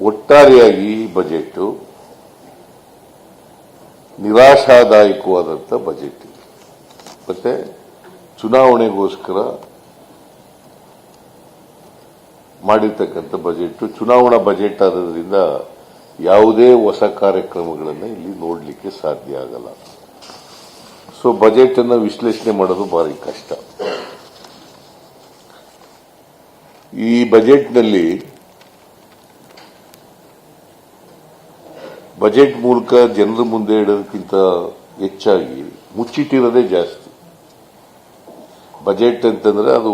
ಒಟ್ಟಾರೆಯಾಗಿ ಈ budget ನಿರಾಶಾದಾಯಕವಾದಂಥ budget. ಮತ್ತೆ ಚುನಾವಣೆಗೋಸ್ಕರ ಮಾಡಿರ್ತಕ್ಕಂಥ ಬಜೆಟ್ ಚುನಾವಣಾ ಬಜೆಟ್ ಆದ್ರಿಂದ ಯಾವುದೇ ಹೊಸ ಕಾರ್ಯಕ್ರಮಗಳನ್ನು ಇಲ್ಲಿ ನೋಡಲಿಕ್ಕೆ ಸಾಧ್ಯ ಆಗಲ್ಲ ಸೊ ಬಜೆಟ್ ಅನ್ನು ವಿಶ್ಲೇಷಣೆ ಮಾಡೋದು ಭಾರಿ ಕಷ್ಟ ಈ ಬಜೆಟ್ನಲ್ಲಿ ಬಜೆಟ್ ಮೂಲಕ ಜನರ ಮುಂದೆ ಇಡೋದಕ್ಕಿಂತ ಹೆಚ್ಚಾಗಿ ಮುಚ್ಚಿಟ್ಟಿರೋದೇ ಜಾಸ್ತಿ. ಬಜೆಟ್ ಅಂತಂದ್ರೆ ಅದು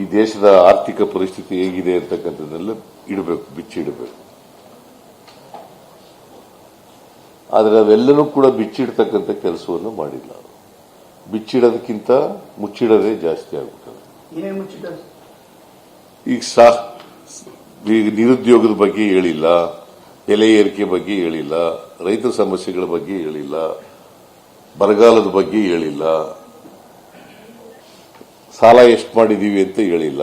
ಈ ದೇಶದ ಆರ್ಥಿಕ ಪರಿಸ್ಥಿತಿ ಹೇಗಿದೆ ಅಂತಕ್ಕಂಥದ್ದೆಲ್ಲ ಇಡಬೇಕು ಬಿಚ್ಚಿಡಬೇಕು. ಆದರೆ ಅವೆಲ್ಲನೂ ಕೂಡ ಬಿಚ್ಚಿಡ್ತಕ್ಕಂಥ ಕೆಲಸವನ್ನು ಮಾಡಿಲ್ಲ. ಬಿಚ್ಚಿಡೋದಕ್ಕಿಂತ ಮುಚ್ಚಿಡೋದೇ ಜಾಸ್ತಿ ಆಗ್ಬಿಟ್ಟದೆ. ಈಗ ಸಾ ಈಗ ನಿರುದ್ಯೋಗದ ಬಗ್ಗೆ ಹೇಳಿಲ್ಲ. ಬೆಲೆ ಏರಿಕೆ ಬಗ್ಗೆ ಹೇಳಿಲ್ಲ, ರೈತರ ಸಮಸ್ಯೆಗಳ ಬಗ್ಗೆ ಹೇಳಿಲ್ಲ, ಬರಗಾಲದ ಬಗ್ಗೆ ಹೇಳಿಲ್ಲ, ಸಾಲ ಎಷ್ಟು ಮಾಡಿದೀವಿ ಅಂತ ಹೇಳಿಲ್ಲ,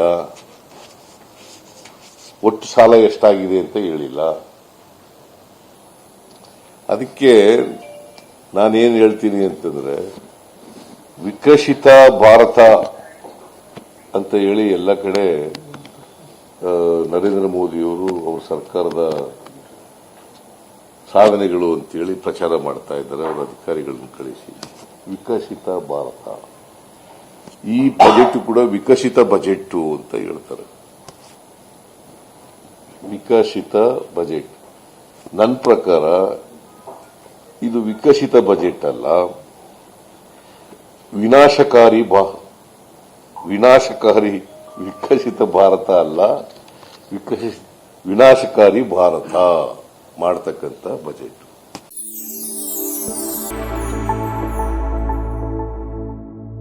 ಒಟ್ಟು ಸಾಲ ಎಷ್ಟಾಗಿದೆ ಅಂತ ಹೇಳಿಲ್ಲ. ಅದಕ್ಕೆ ನಾನೇನು ಹೇಳ್ತೀನಿ ಅಂತಂದ್ರೆ, ವಿಕಸಿತ ಭಾರತ ಅಂತ ಹೇಳಿ ಎಲ್ಲ ಕಡೆ ನರೇಂದ್ರ ಮೋದಿಯವರು ಅವ್ರ ಸರ್ಕಾರದ ಸಾಧನೆಗಳು ಅಂತೇಳಿ ಪ್ರಚಾರ ಮಾಡ್ತಾ ಇದ್ದಾರೆ, ಅವರ ಅಧಿಕಾರಿಗಳನ್ನು ಕಳಿಸಿ. ವಿಕಸಿತ ಭಾರತ. ಈ ಬಜೆಟ್ ಕೂಡ ವಿಕಸಿತ ಬಜೆಟ್ ಅಂತ ಹೇಳ್ತಾರೆ. ವಿಕಸಿತ ಬಜೆಟ್ ನನ್ನ ಪ್ರಕಾರ ಇದು ವಿಕಸಿತ ಬಜೆಟ್ ಅಲ್ಲ. ವಿನಾಶಕಾರಿ ಬಾ, ವಿನಾಶಕಾರಿ ವಿಕಸಿತ ಭಾರತ ಅಲ್ಲ, ವಿಕಸಿ, ವಿನಾಶಕಾರಿ ಭಾರತ. ಮಾಡತಕ್ಕಂಥ ಬಜೆಟ್